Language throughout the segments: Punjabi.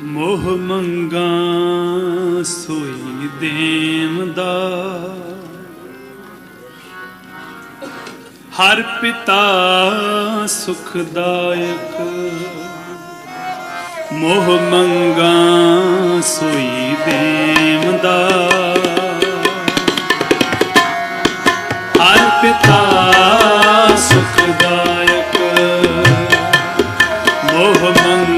ਮੋਹ ਮੰਗਾ ਸੋਈ ਦੇਵਦਾ ਹਰ ਪਿਤਾ ਸੁਖਦਾਇਕ, ਮੋਹ ਮੰਗਾ ਸੋਈ ਦੇਵਦਾ ਹਰ ਪਿਤਾ ਸੁਖਦਾਇਕ, ਮੋਹ ਮੰਗਾ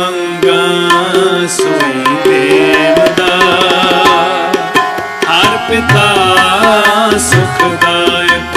ਮੰਗਾ ਸੋਈ ਦੇਵ ਦਾ। ਹਰ ਪਿਤਾ ਸੁਖਦਾਇਕ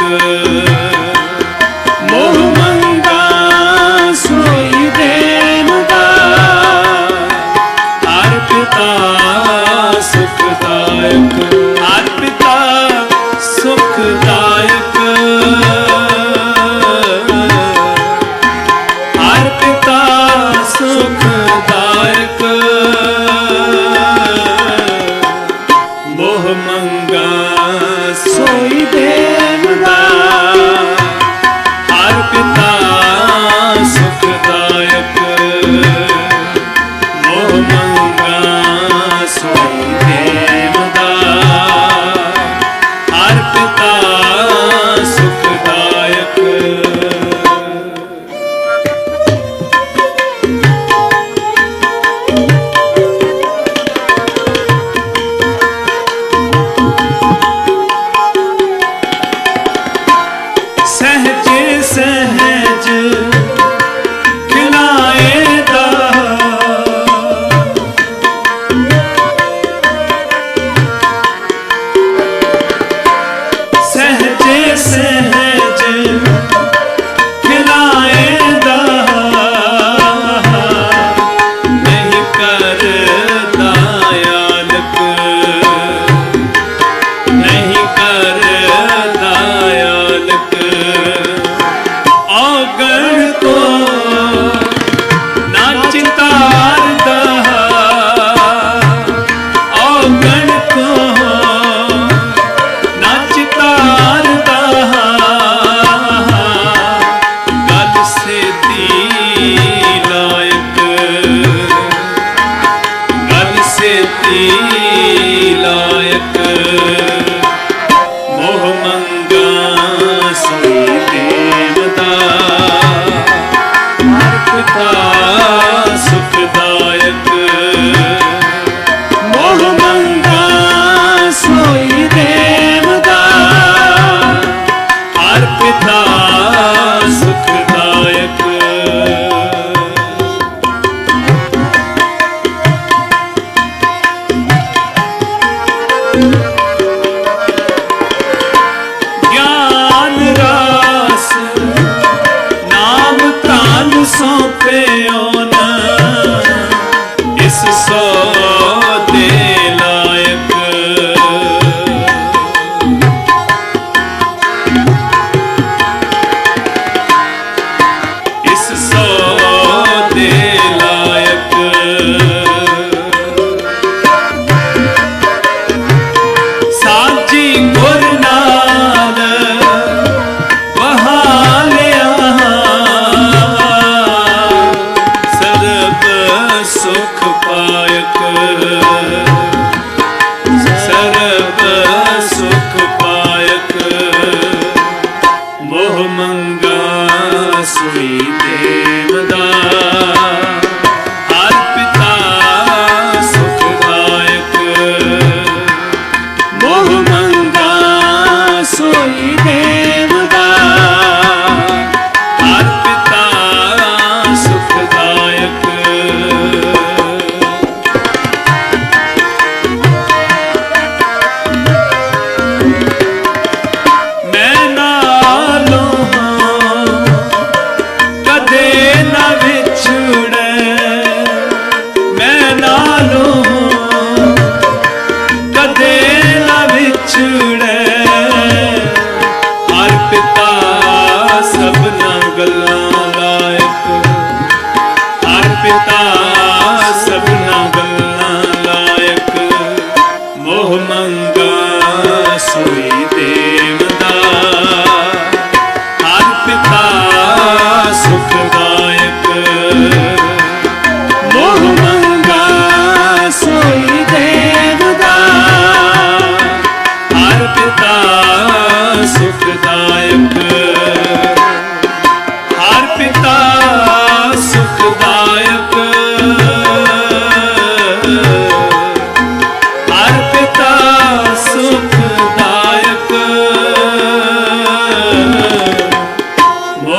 me.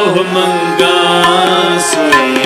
ਉਹ ਮੰਗਾ ਸੀ।